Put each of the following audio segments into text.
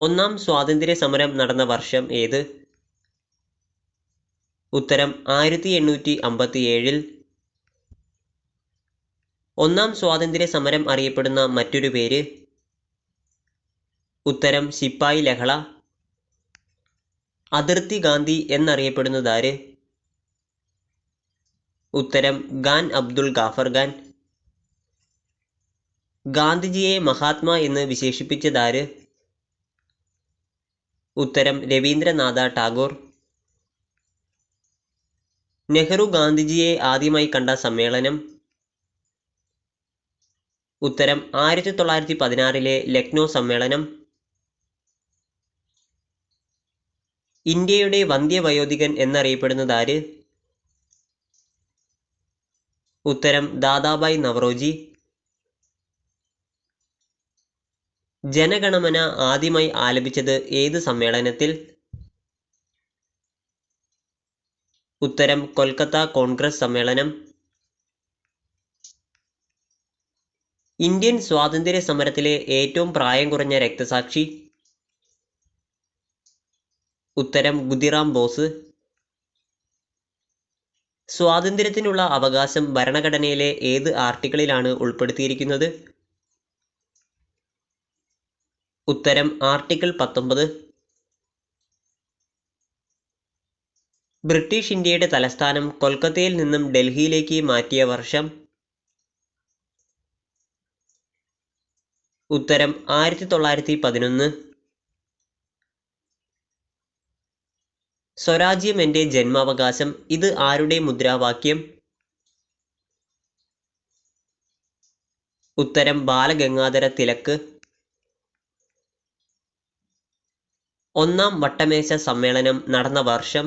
ഒന്നാം സ്വാതന്ത്ര്യ സമരം നടന്ന വർഷം ഏത്? ഉത്തരം ആയിരത്തി എണ്ണൂറ്റി അമ്പത്തി ഏഴിൽ ഒന്നാം സ്വാതന്ത്ര്യ സമരം അറിയപ്പെടുന്ന മറ്റൊരു പേര്? ഉത്തരം ശിപ്പായി ലഹള. അതിർത്തി ഗാന്ധി എന്നറിയപ്പെടുന്നതാര്? ഉത്തരം ഖാൻ അബ്ദുൾ ഗാഫർ ഖാൻ. ഗാന്ധിജിയെ മഹാത്മാ എന്ന് വിശേഷിപ്പിച്ചതാര്? ഉത്തരം രവീന്ദ്രനാഥ ടാഗോർ. നെഹ്റു ഗാന്ധിജിയെ ആദ്യമായി കണ്ട സമ്മേളനം. ഉത്തരം ആയിരത്തി തൊള്ളായിരത്തി പതിനാറിലെ ലക്നൗ സമ്മേളനം. ഇന്ത്യയുടെ വന്ധ്യവയോധികൻ എന്നറിയപ്പെടുന്നതാര് ഉത്തരം ദാദാബായ് നവറോജി. ജനഗണമന ആദ്യമായി ആലപിച്ചത് ഏത് സമ്മേളനത്തിൽ? ഉത്തരം കൊൽക്കത്ത കോൺഗ്രസ് സമ്മേളനം. ഇന്ത്യൻ സ്വാതന്ത്ര്യ സമരത്തിലെ ഏറ്റവും പ്രായം കുറഞ്ഞ രക്തസാക്ഷി. ഉത്തരം ഖുദിറാം ബോസ്. സ്വാതന്ത്ര്യത്തിനുള്ള അവകാശം ഭരണഘടനയിലെ ഏത് ആർട്ടിക്കിളിലാണ് ഉൾപ്പെടുത്തിയിരിക്കുന്നത്? ഉത്തരം ആർട്ടിക്കിൾ പത്തൊമ്പത്. ബ്രിട്ടീഷ് ഇന്ത്യയുടെ തലസ്ഥാനം കൊൽക്കത്തയിൽ നിന്നും ഡൽഹിയിലേക്ക് മാറ്റിയ വർഷം. ഉത്തരം ആയിരത്തി തൊള്ളായിരത്തി പതിനൊന്ന് സ്വരാജ്യം എന്റെ ജന്മാവകാശം. ഇത് ആരുടെ മുദ്രാവാക്യം? ഉത്തരം ബാലഗംഗാധര തിലക്ക് ഒന്നാം വട്ടമേശ സമ്മേളനം നടന്ന വർഷം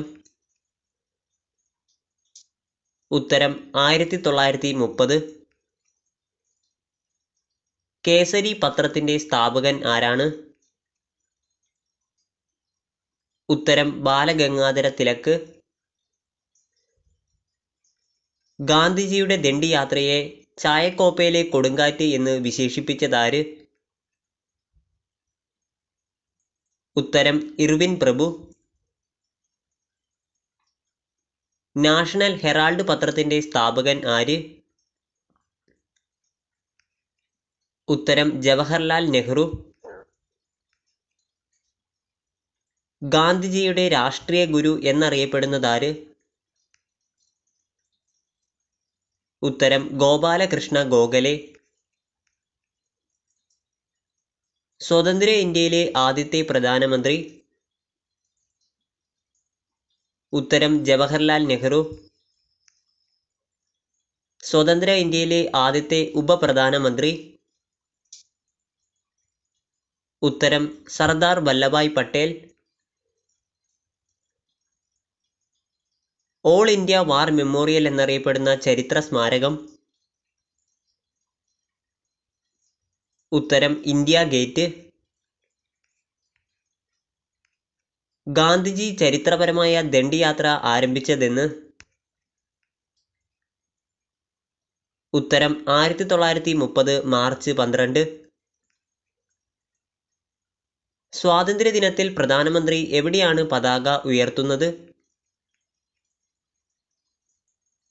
ഉത്തരം ആയിരത്തി തൊള്ളായിരത്തി മുപ്പത് കേസരി പത്രത്തിന്റെ സ്ഥാപകൻ ആരാണ്? ഉത്തരം ബാലഗംഗാധര തിലക്ക് ഗാന്ധിജിയുടെ ദണ്ഡിയാത്രയെ ചായക്കോപ്പയിലെ കൊടുങ്കാറ്റ് എന്ന് വിശേഷിപ്പിച്ചതാര്? ഉത്തരം ഇർവിൻ പ്രഭു. നാഷണൽ ഹെറാൾഡ് പത്രത്തിന്റെ സ്ഥാപകൻ ആര്? ഉത്തരം ജവഹർലാൽ നെഹ്റു. ഗാന്ധിജിയുടെ രാഷ്ട്രീയ ഗുരു എന്നറിയപ്പെടുന്നത് ആര്? ഉത്തരം ഗോപാലകൃഷ്ണ ഗോഖലെ. സ്വതന്ത്ര ഇന്ത്യയിലെ ആദ്യത്തെ പ്രധാനമന്ത്രി ഉത്തരം ജവഹർലാൽ നെഹ്റു. സ്വതന്ത്ര ഇന്ത്യയിലെ ആദ്യത്തെ ഉപപ്രധാനമന്ത്രി ഉത്തരം Sardar Vallabhbhai Patel. All India war memorial എന്നറിയപ്പെടുന്ന ചരിത്ര സ്മാരകം. ഉത്തരം ഇന്ത്യ ഗേറ്റ്. ഗാന്ധിജി ചരിത്രപരമായ ദണ്ഡി യാത്ര ആരംഭിച്ചതെന്ന്. ഉത്തരം ആയിരത്തി തൊള്ളായിരത്തി മുപ്പത് മാർച്ച് പന്ത്രണ്ട്. സ്വാതന്ത്ര്യ ദിനത്തിൽ പ്രധാനമന്ത്രി എവിടെയാണ് പതാക ഉയർത്തുന്നത്?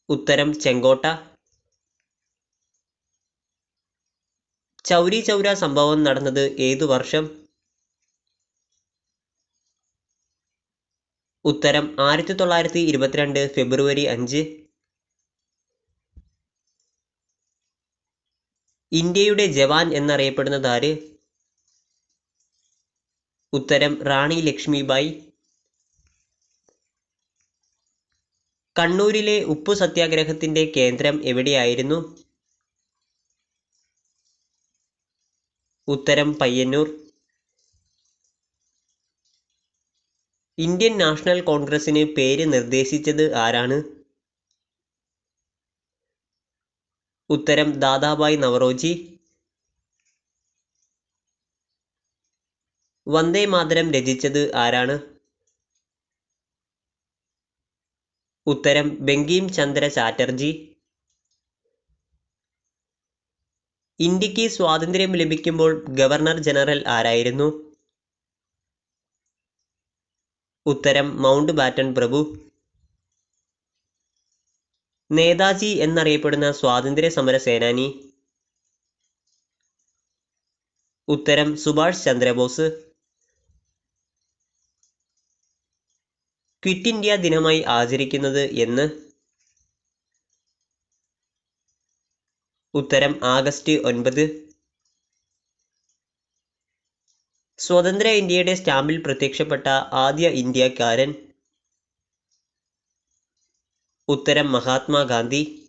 ഉത്തരം ചെങ്കോട്ട. ചൗരി ചൗര സംഭവം നടന്നത് ഏതു വർഷം? ഉത്തരം ആയിരത്തി തൊള്ളായിരത്തി ഇരുപത്തിരണ്ട് ഫെബ്രുവരി അഞ്ച്. ഇന്ത്യയുടെ ജവാൻ എന്നറിയപ്പെടുന്നതാര് ഉത്തരം റാണി ലക്ഷ്മിബായി. കണ്ണൂരിലെ ഉപ്പു സത്യാഗ്രഹത്തിന്റെ കേന്ദ്രം എവിടെയായിരുന്നു? ഉത്തരം പയ്യന്നൂർ. ഇന്ത്യൻ നാഷണൽ കോൺഗ്രസിന് പേര് നിർദ്ദേശിച്ചത് ആരാണ്? ഉത്തരം ദാദാബായ് നവറോജി. വന്ദേ മാതരം രചിച്ചത് ആരാണ്? ഉത്തരം ബങ്കിം ചന്ദ്ര ചാറ്റർജി. ഇന്ത്യയ്ക്ക് സ്വാതന്ത്ര്യം ലഭിക്കുമ്പോൾ ഗവർണർ ജനറൽ ആരായിരുന്നു? ഉത്തരം മൗണ്ട് ബാറ്റൺ പ്രഭു. നേതാജി എന്നറിയപ്പെടുന്ന സ്വാതന്ത്ര്യ സമര സേനാനി. ഉത്തരം സുഭാഷ് ചന്ദ്രബോസ്. ക്വിറ്റ് ഇന്ത്യ ദിനമായി ആചരിക്കുന്നത് എന്ന് ഉത്തരം ആഗസ്റ്റ് ഒൻപത്. സ്വതന്ത്ര ഇന്ത്യയുടെ സ്റ്റാമ്പിൽ പ്രത്യക്ഷപ്പെട്ട ആദ്യ ഇന്ത്യക്കാരൻ ഉത്തരം മഹാത്മാഗാന്ധി.